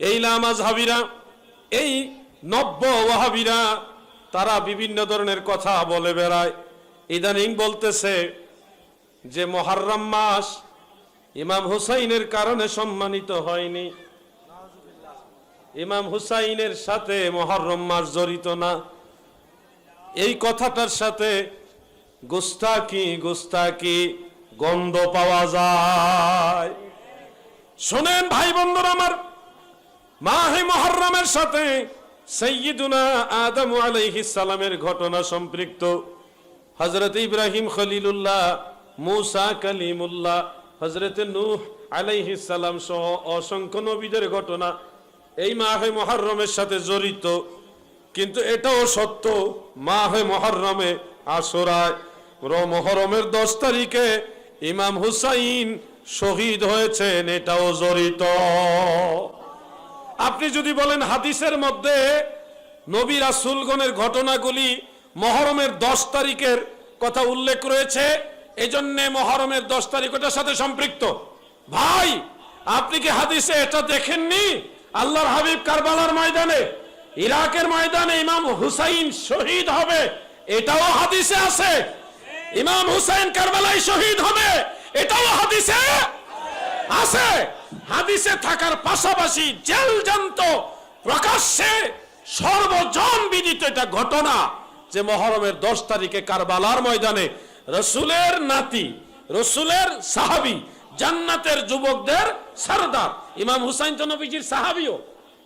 এই লামাজ হাবিরা, এই নব্য ওয়াহাবিরা, তারা বিভিন্ন ধরনের কথা বলে বেড়ায়। ইদানিং বলতেছে যে মহারম মাস ইমাম হুসাইনের কারণে সম্মানিত হয়নি। ইমাম হুসাইনের সাথে মহরম মাস জড়িত না। এই কথাটার সাথে গুস্তাকি গুস্তাকি গন্ধ পাওয়া যায়। শোনেন ভাই বন্ধুরা আমার মাহে মহরমের সাথে সৈয়দুনা আদম আলাইহিস সালামের ঘটনা সম্পৃক্ত। হজরত ইব্রাহিম খলিলুল্লাহ, মুসা কালিমুল্লাহ হজরত নূহ আলাইহিস সালাম সহ অসংখ্য নবীদের ঘটনা এই মাহে মহরমের সাথে জড়িত। কিন্তু এটাও সত্য, মাহে মহরমে আসরায় র- মহরমের দশ তারিখে ইমাম হুসাইন শহীদ হয়েছেন, এটাও জড়িত। আপনি যদি বলেন হাদিসের মধ্যে নবী রাসুলগণের ঘটনাগুলি মহরমের দশ তারিখের কথা উল্লেখ রয়েছে, এজন্যে মহরমের দশ তারিখ ওটার সাথে সম্পৃক্ত। ভাই, আপনি কি হাদিসে এটা দেখেননি? আল্লাহর হাবিব কারবালার ময়দানে, ইরাকের ময়দানে ইমাম হুসাইন শহীদ হবে, এটাও হাদিসে আছে। ইমাম হুসাইন কারবালায় শহীদ হবে, এটাও হাদিসে আছে। হাদিসে থাকার পাশাপাশি জেল জান্ত প্রকাশ্যে সর্বজন বিদিত এটা ঘটনা যে মহরমের দশ তারিখে কারবালার ময়দানে রসুলের নাতি, রসুলের সাহাবি, জান্নাতের যুবকদের সরদার। ইমাম হুসাইন তো নবীজির সাহাবিও,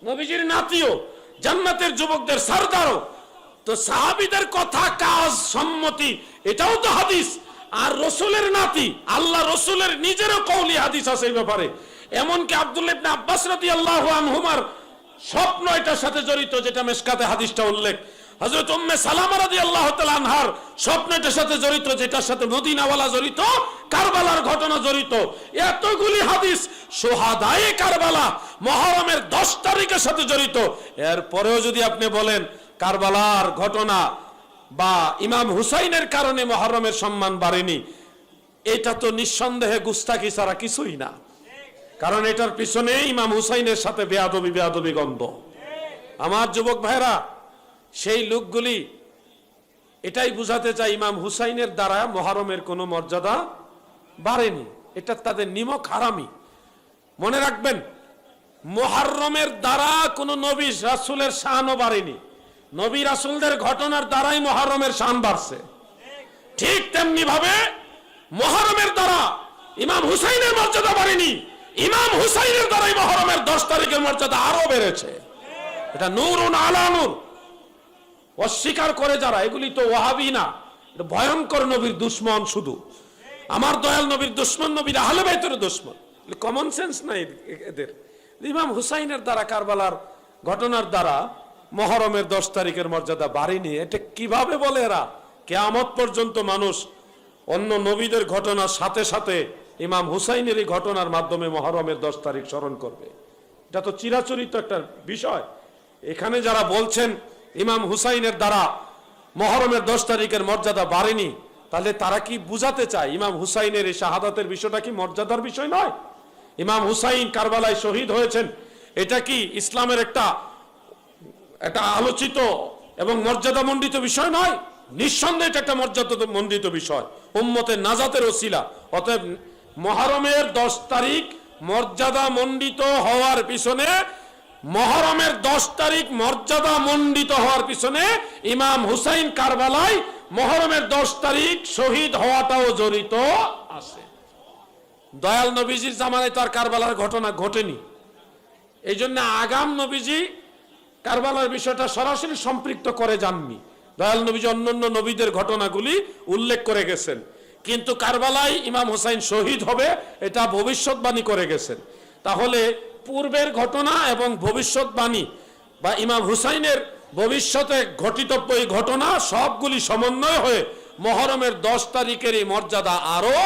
নবীজির নাতিও, জান্নাতের যুবকদের সরদারও। তো সাহাবিদের কথা, কাজ, সম্মতি, এটাও তো হাদিস। আর রসুলের নাতি, আল্লাহ রসুলের নিজেরও কৌলি হাদিস আছে এই ব্যাপারে। এমনকি আব্দুল আব্বাস রাদিয়াল্লাহু আনহুমার স্বপ্ন এটার সাথে জড়িত, যেটা মেশকাতে হাদিসটা উল্লেখ। হযরত উম্মে সালামা রাদিয়াল্লাহু তাআলা আনহার স্বপ্ন এটার সাথে জড়িত, যেটার সাথে জড়িত, কারবালার ঘটনা জড়িত। এতগুলি হাদিস কারবালা, মহরমের দশ তারিখের সাথে জড়িত। এরপরেও যদি আপনি বলেন, কারবালার ঘটনা বা ইমাম হুসাইনের কারণে মহরমের সম্মান বাড়েনি, এটা তো নিঃসন্দেহে গুস্তাকি ছাড়া কিছুই না। কারণ এটার পিছনে ইমাম হুসাইনের সাথে বেয়াদবি বেয়াদবি গন্ধ। আমার যুবক ভাইরা সেই লোকগুলি, এটাই বুঝাতে চাই, ইমাম হুসাইনের দ্বারা মহরমের কোনো মর্যাদা বাড়েনি। এটা তাদের নিমক হারামি। মনে রাখবেন মোহাররমের দ্বারা কোনো নবী রাসুলের শানও বাড়েনি। নবী রাসুলদের ঘটনার দ্বারাই মহরমের শান বাড়ছে। ঠিক তেমনি ভাবে মহরমের দ্বারা ইমাম হুসাইনের মর্যাদা বাড়েনি। ইমাম হুসাইনের দ্বারাই মহরমের দশ তারিখের মর্যাদা আরও বেড়েছে। এটা নূরুন আলা নূর। অস্বীকার করে যারা, এগুলি তো ওয়াহাবি না, এটা ভয়ঙ্কর নবীর দুশ্মন শুধু। আমার দয়াল নবীর দুশ্মন, নবীর আহলে বাইতের দুশ্মন। কমন সেন্স নাই এদের। ইমাম হুসাইনের দ্বারা, কারবালার ঘটনার দ্বারা মহরমের দশ তারিখের মর্যাদা বাড়েনি। এটা কীভাবে বলে এরা? কেয়ামত পর্যন্ত মানুষ অন্য নবীদের ঘটনার সাথে সাথে ইমাম হুসাইনের এই ঘটনার মাধ্যমে মহরমের দশ তারিখ স্মরণ করবে। এটা তো চিরাচরিত একটা বিষয়। এখানে যারা বলছেন ইমাম হুসাইনের দ্বারা মহরমের দশ তারিখের মর্যাদা বাড়েনি, তাহলে তারা কি বুঝাতে চায়? ইমাম হুসাইনের এই শাহাদাতের বিষয়টা কি মর্যাদার বিষয় নয়? ইমাম হুসাইন কারবালায় শহীদ হয়েছেন, এটা কি ইসলামের একটা একটা আলোচিত এবং মর্যাদা মণ্ডিত বিষয় নয়? নিঃসন্দেহে এটা একটা মর্যাদা মণ্ডিত বিষয়। উম্মতের নাজাতের ওসিলা, অতএব মহরমের দশ তারিখ মর্যাদা মণ্ডিত হওয়ার পিছনে, মহরমের দশ তারিখ মর্যাদা মণ্ডিত হওয়ার পিছনে ইমাম হুসাইন কারবালায় মহরমের দশ তারিখ শহীদ হওয়াটাও জড়িত আছে। দয়াল নবীজির জামানায় তার কারবালার ঘটনা ঘটেনি। এই জন্য আগাম নবীজি কারবালার বিষয়টা সরাসরি সম্পৃক্ত করে যাননি। দয়াল নবীজি অন্যান্য নবীদের ঘটনাগুলি উল্লেখ করে গেছেন। কিন্তু কারবালায় ইমাম হোসাইন শহীদ হবে, এটা ভবিষ্যৎবাণী করে গেছেন। তাহলে পূর্বের ঘটনা এবং ভবিষ্যৎবাণী বা ইমাম হুসাইনের ভবিষ্যতে ঘটিতব্য এই ঘটনা সবগুলি সমন্বয় হয়ে মহরমের দশ তারিখের এই মর্যাদা আরও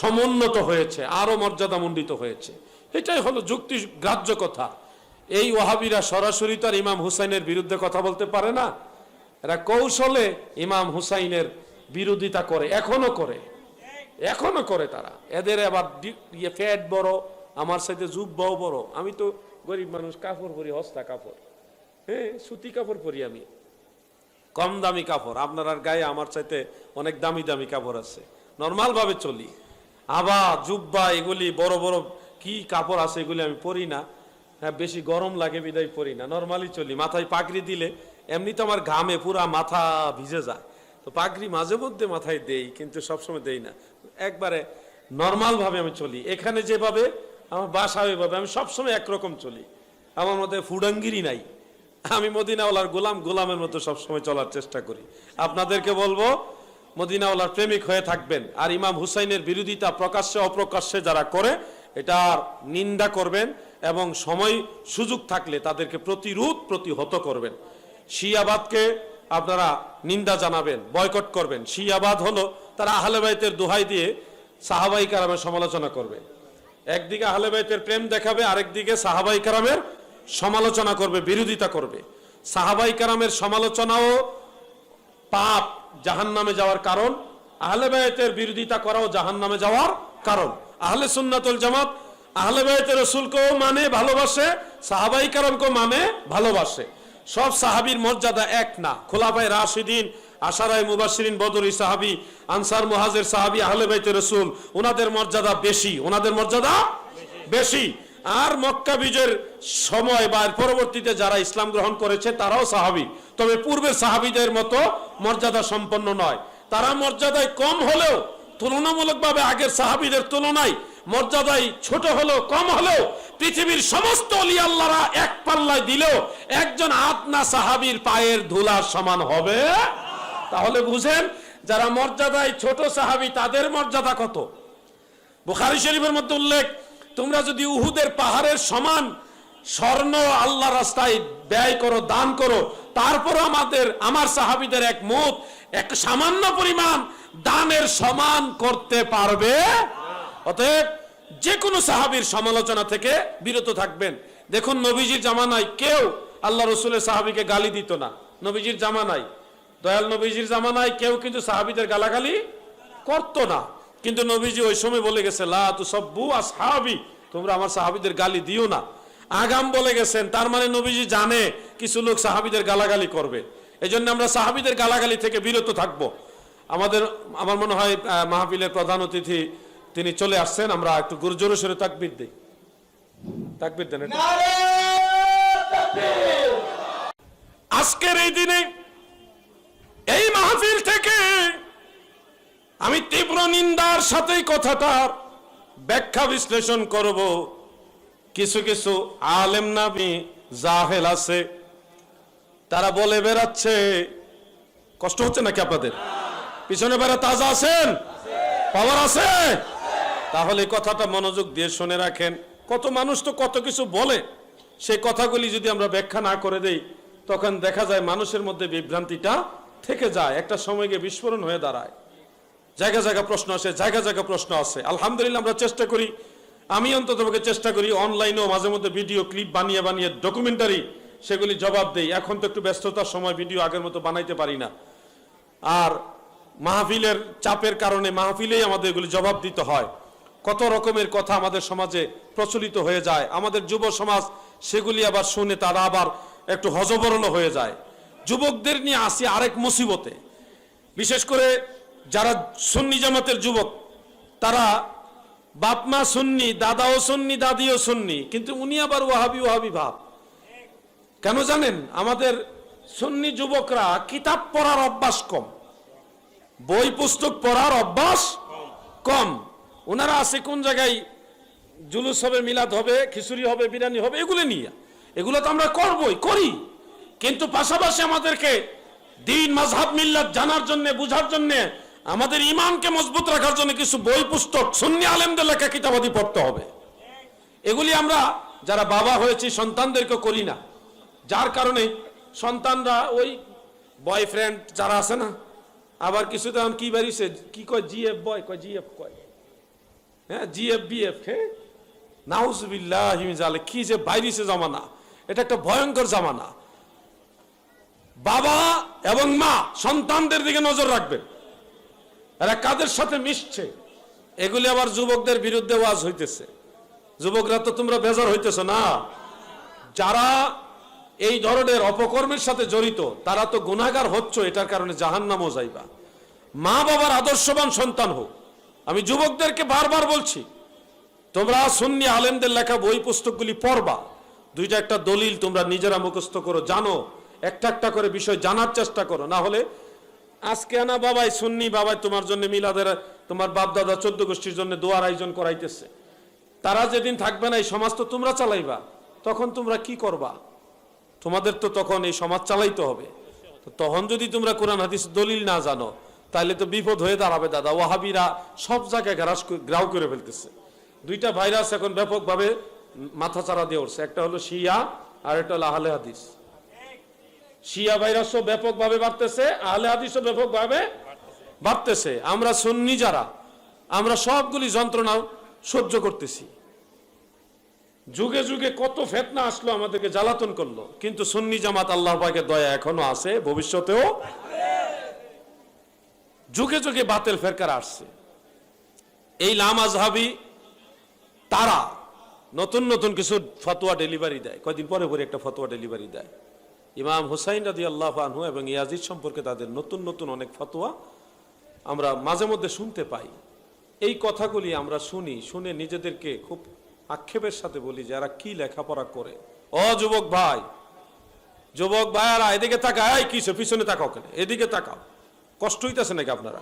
সমুন্নত হয়েছে, আরও মর্যাদা মণ্ডিত হয়েছে। এটাই হলো যুক্তি গ্রাহ্য কথা। এই ওহাবিরা সরাসরি তার ইমাম হুসাইনের বিরুদ্ধে কথা বলতে পারে না। এরা কৌশলে ইমাম হুসাইনের বিরোধিতা করে, এখনও করে। এখনও করে তারা। এদের আবার ইয়ে ফ্যাট বড়, আমার সাথে জুব্বাও বড়। আমি তো গরিব মানুষ, কাপড় পরি, হস্তা কাপড়। হ্যাঁ সুতি কাপড় পরি আমি। কম দামি কাপড়। আপনার আর গায়ে আমার চাইতে অনেক দামি দামি কাপড় আছে। নর্মাল ভাবে চলি। আবা জুব্বা, এগুলি বড় বড় কি কাপড় আছে এগুলি আমি পরি না। হ্যাঁ বেশি গরম লাগে, বিদায় পরি না। নর্মালি চলি। মাথায় পাকড়ি দিলে এমনি তো আমার ঘামে, পুরা মাথা ভিজে যায়। তো পাগড়ি মাঝে মধ্যে মাথায় দেই, কিন্তু সবসময় দেই না। একবারে নর্মাল ভাবে আমি চলি। এখানে যেভাবে, আমার বাসা ওইভাবে, আমি সবসময় একরকম চলি। আমার মধ্যে ফুডাঙ্গিরি নাই। আমি মদিনাওয়ালার গোলাম, গোলামের মতো সবসময় চলার চেষ্টা করি। আপনাদেরকে বলব, মদিনাওয়ালার প্রেমিক হয়ে থাকবেন। আর ইমাম হুসাইনের বিরোধিতা প্রকাশ্যে, অপ্রকাশ্যে যারা করে এটার নিন্দা করবেন এবং সময়, সুযোগ থাকলে তাদেরকে প্রতিরোধ প্রতিহত করবেন। শিয়াবাদকে আপনারা নিন্দা জানাবেন, বয়কট করবেন। শিয়াবাদ হলো তারা আহলেবাইতের দোহাই দিয়ে সাহাবাই কারামের সমালোচনা করবে। একদিকে আহলে বাইতের প্রেম দেখাবে, আরেকদিকে সাহাবাই কারামের সমালোচনা করবে, বিরোধিতা করবে। সাহাবাই কারামের সমালোচনাও পাপ জাহান নামে যাওয়ার কারণ। আহলে বাইতের বিরোধিতা করাও জাহান নামে যাওয়ার কারণ। আহলে সুন্নাতুল জামাত আহলে বাইতের রসুলকেও মানে ভালোবাসে, সাহাবাই কারামকেও মানে ভালোবাসে। সব সাহাবীর মর্যাদা এক না। খোলাফায় রাশিদিন আশারাই মুবাসিরিন বদরি সাহাবি, আনসার মুহাজের সাহাবি, আহলে বাইতের রসুল, ওনাদের মর্যাদা বেশি। ওনাদের মর্যাদা বেশি। আর মক্কা বিজয়ের সময় বা পরবর্তীতে যারা ইসলাম গ্রহণ করেছে, তারাও সাহাবি। তবে পূর্বের সাহাবিদের মতো মর্যাদা সম্পন্ন নয়। তারা মর্যাদায় কম হলেও তুলনামূলকভাবে আগের সাহাবিদের তুলনায় মর্যাদায় ছোট হলেও কম হলেও পৃথিবীর সমস্ত অলি আল্লাহরা এক পাল্লায় দিলেও একজন আতনা সাহাবীর পায়ের ধুলার সমান হবে? তাহলে বুঝেন, যারা মর্যাদায় ছোট সাহাবী, তাদের মর্যাদা কত? বুখারি শরীফের মধ্যে উল্লেখ, তোমরা যদি উহুদের পাহাড়ের সমান স্বর্ণ আল্লাহ রাস্তায় ব্যয় করো, দান করো তারপর আমাদের, আমার সাহাবিদের এক মুখ এক সামান্য পরিমাণ দানের সমান করতে পারবে? অতএব যে কোনো সাহাবীর সমালোচনা থেকে বিরত থাকবেন। দেখুন, নবীজির জামানায় কেউ আল্লাহ রসুলের সাহাবীকে গালি দিত না। নবীজির জামানায়, দয়াল নবীজির জামানায় কেউ কিন্তু সাহাবীদের গালাগালি করতো না। কিন্তু নবীজি ওই সময় বলে গেছে, লা তু সব্বু আসহাবি তোমরা আমার সাহাবীদের গালি দিও না। আগাম বলে গেছেন, তার মানে নবীজি জানে কিছু লোক সাহাবীদের গালাগালি করবে। এই জন্য আমরা সাহাবীদের গালাগালি থেকে বিরত থাকব। আমাদের, আমার মনে হয় মাহফিলের প্রধান অতিথি তিনি চলে আসছেন আমরা একটু গুরুজোরে সরে তাকবির দিই। তাকবির দেন আজকের এই দিনে এই মাহফিল থেকে আমি তীব্র নিন্দার সাথেই কথাটার ব্যাখ্যা বিশ্লেষণ করব। কিছু কিছু আলেম নামি জাহেল আছে তারা বলে বেড়াচ্ছে কষ্ট হচ্ছে নাকি আপনাদের? পিছনে বেড়া তাজা আছেন? পাওয়ার আছে? তাহলে কথাটা মনোযোগ দিয়ে শুনে রাখেন। কত মানুষ তো কত কিছু বলে। সেই কথাগুলি যদি আমরা ব্যাখ্যা না করে দেই, তখন দেখা যায় মানুষের মধ্যে বিভ্রান্তিটা থেকে যায়। একটা সময় গিয়ে বিস্ফোরণ হয়ে দাঁড়ায়। জায়গা জায়গা প্রশ্ন আসে, জায়গা জায়গা প্রশ্ন আসে। আলহামদুলিল্লাহ আমরা চেষ্টা করি। আমি অন্তত চেষ্টা করি অনলাইনেও মাঝে মধ্যে ভিডিও ক্লিপ বানিয়ে বানিয়ে ডকুমেন্টারি সেগুলি জবাব দেই। এখন তো একটু ব্যস্ততার সময় ভিডিও আগের মতো বানাইতে পারি না। আর মাহফিলের চাপের কারণে মাহফিলেই আমাদের এগুলি জবাব দিতে হয়। কত রকমের কথা আমাদের সমাজে প্রচলিত হয়ে যায়। আমাদের যুব সমাজ সেগুলি আবার শুনে তারা আবার একটু হজবরল হয়ে যায়। যুবকদের নিয়ে আসি আরেক মুসিবতে। বিশেষ করে যারা সুন্নি জামাতের যুবক, তারা বাপমা সুন্নি, দাদাও সুন্নি, দাদিও সুন্নি, কিন্তু উনি আবার ওয়াহাবি ওয়াহাবি ভাব। কেন জানেন? আমাদের সুন্নি যুবকরা কিতাব পড়ার অভ্যাস কম, বই পুস্তক পড়ার অভ্যাস কম। ওনারা আছে কোন জায়গায় জুলুস হবে, মিলাদ হবে, খিচুড়ি হবে, বিরিয়ানি হবে, এগুলো নিয়ে। এগুলো তো আমরা করবই, করি। কিন্তু পাশাপাশি আমাদেরকে দিন মাঝহাব মিল্লাত জানার জন্য, বুঝার জন্য, আমাদের ইমানকে মজবুত রাখার জন্য কিছু বই, পুস্তক, সুন্নি আলেমদের লেখা কিতাবাদি পড়তে হবে। এগুলি আমরা যারা বাবা হয়েছি, সন্তানদেরকে করি না। যার কারণে সন্তানরা ওই বয়ফ্রেন্ড যারা আছে না, আবার কিছু এখন কি বাড়িছে, কি কয় জিএফ বয় কয় জিএফ কয়। হ্যাঁ জিএফ বিএফ হ্যাঁ? নাউজবিল্লাহ কি যে বাইরিছে জামানা। এটা একটা ভয়ঙ্কর জামানা। বাবা এবং মা সন্তানদের দিকে নজর রাখবেন। এরা কাদের সাথে মিশছে? এগুলি আবার যুবকদের বিরুদ্ধে ওয়াজ হইতেছে। যুবকরা তো তোমরা বেজার হইতেছ না। যারা এই ধরনের অপকর্মের সাথে জড়িত, তারা তো গুণাগার হচ্ছ, এটার কারণে জাহান্নামও যাইবা। মা বাবার আদর্শবান সন্তান হোক। আমি যুবকদেরকে বারবার বলছি, তোমরা সুন্নি আলেমদের লেখা বই পুস্তকগুলি পড়বা। দুইটা একটা দলিল তোমরা নিজেরা মুখস্থ করো, জানো। একটা একটা করে বিষয় জানার চেষ্টা করো। না হলে আজকে আনা বাবাই সুন্নি, বাবাই তোমার জন্য মিলাদের, তোমার বাপ দাদা চোদ্দ গোষ্ঠীর জন্য দোয়ার আয়োজন করাইতেছে। তারা যেদিন থাকবে না, এই সমাজ তো তোমরা চালাইবা। তখন তোমরা কি করবা? তোমাদের তো তখন এই সমাজ চালাইতে হবে। তখন যদি তোমরা কোরআন, হাদিস দলিল না জানো তাহলে তো বিপদ হয়ে দাঁড়াবে, দাদা। ওয়াহাবিরা সব জায়গায় গ্রাস গ্রাউ করে ফেলতেছে। দুইটা ভাইরাস এখন ব্যাপকভাবে মাথা চারা দিয়ে উঠছে। একটা হলো শিয়া, আর একটা হলো আহলে হাদিস। শিয়া ভাইরাসও ব্যাপকভাবে বাড়তেছে, আহলে হাদিসও ব্যাপকভাবে বাড়তেছে। আমরা সুন্নি যারা, আমরা সবগুলি যন্ত্রণা সহ্য করতেছি। যুগে যুগে কত ফেতনা আসলো আমাদেরকে জ্বালাতন করল। কিন্তু সুন্নি জামাত আল্লাহ পাকের দয়া এখনও আছে, ভবিষ্যতেও যুগে যুগে বাতেল ফেরকার আসছে। এই লাম আজহাবি তারা নতুন নতুন কিছু ফতোয়া ডেলিভারি দেয়। কয়দিন পরে পরে একটা ফতোয়া ডেলিভারি দেয়। ইমাম হুসাইন রাজি আল্লাহ আনহু এবং ইয়াজিদ সম্পর্কে তাদের নতুন নতুন অনেক ফতোয়া আমরা মাঝে মধ্যে শুনতে পাই। এই কথাগুলি আমরা শুনি, শুনে নিজেদেরকে খুব আক্ষেপের সাথে বলি যে এরা কি লেখাপড়া করে। ও যুবক ভাই, যুবক ভাইয়ারা, এদিকে তাকায় কিসে? পিছনে তাকাও কেন? এদিকে তাকাও। কষ্ট হইতেছে নাকি আপনারা?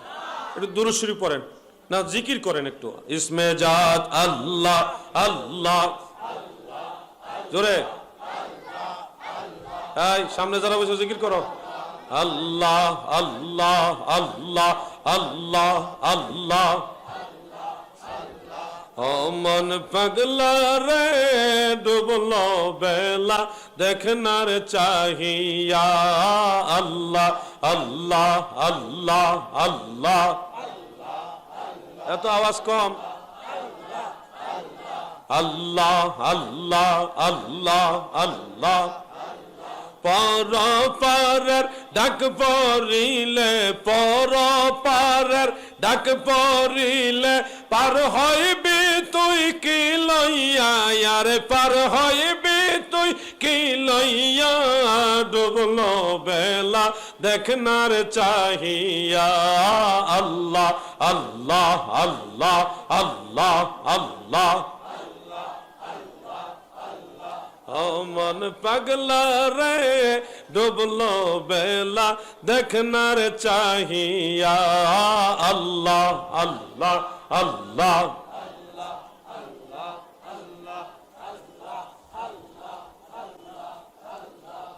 একটু দূরস্বরী পড়েন। না, জিকির করেন একটু। ইসমে জাত আল্লাহ আল্লাহ জোরে। এই, সামনে যারা বসে জিকির করো। আল্লাহ আল্লাহ আল্লাহ আল্লাহ আল্লাহ অমন পাগলা রে, ডুবলো বেলা, দেখনার চাহিয়া আল্লাহ আল্লাহ আল্লাহ আল্লাহ। এত আওয়াজ কম। আল্লাহ আল্লাহ আল্লাহ আল্লাহ। পর পারের ডাক পরিলে পর পারের ডাক পরিলে পার হইবি তুই কি লইয়া আরে পার হইবি তুই কি লইয়া ডুবলো বেলা? দেখনার চাহিয়া। আল্লাহ আল্লাহ আল্লাহ আল্লাহ আল্লাহ। মন পাগলা রে, ডুবলো বেলা। দেখনার চাহিয়া। আল্লাহ আল্লাহ আল্লাহ।